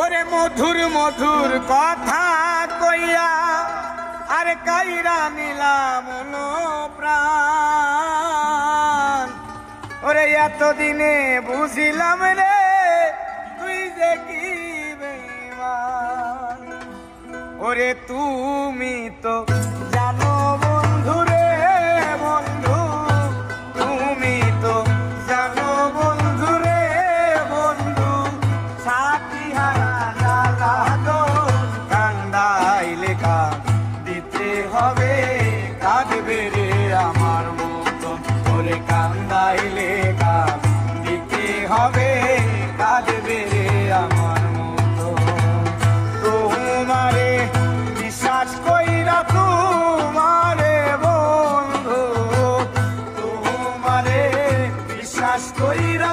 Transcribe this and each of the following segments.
ওরে মধুর মধুর কথা কইয়া, আর কাইরা নিলাম প্রাণ ওরে এতদিনে বুঝিলাম রে, তুই যে কি ওরে তুমি তো হবে, কাঁদবে রে আমার মতন ওরে কান্দাইলে কাঁদিতে হবে, কাঁদবে রে আমার মতন তোমারে বিশ্বাস কইরা বন্ধু। তোমারে বিশ্বাস কইরা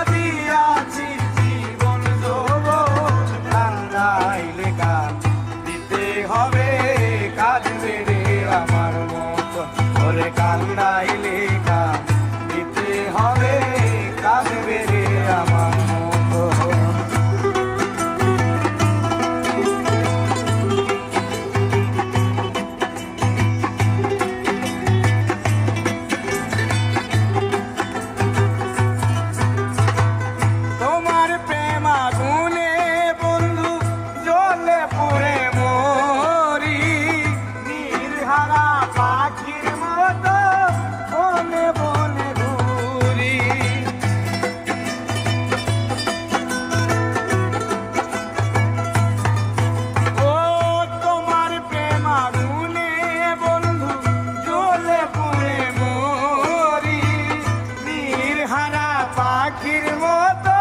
পাখির মতো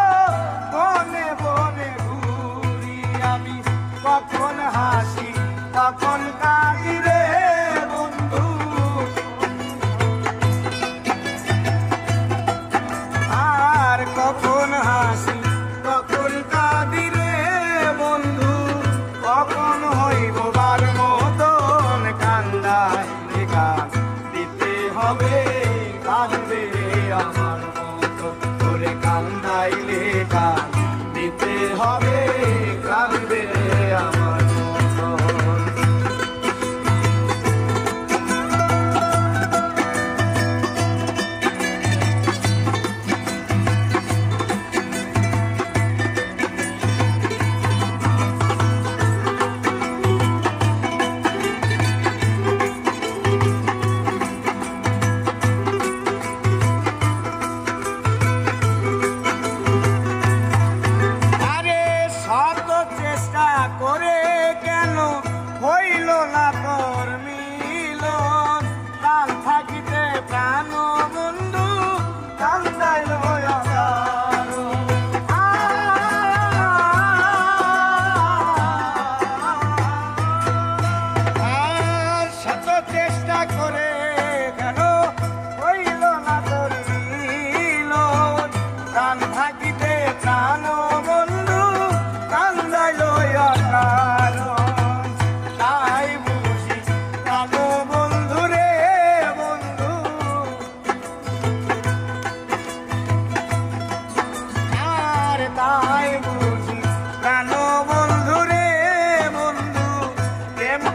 বনে বনে ঘুরি আমি। কখন হাসি, কখন কাঁদি রে বন্ধু। আর কখন হাসি বন্ধু। দিতে হবে, কাঁদবে আমার।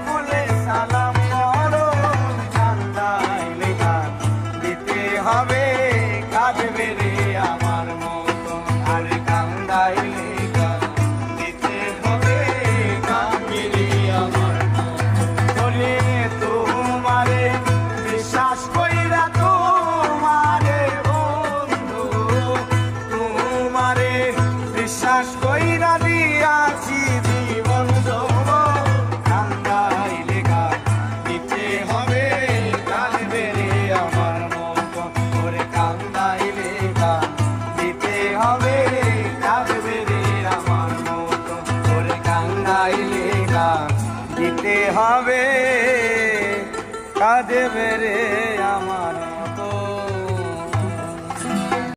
সকলে সালাম। দিতে হবে কাজে বেড়ে আমার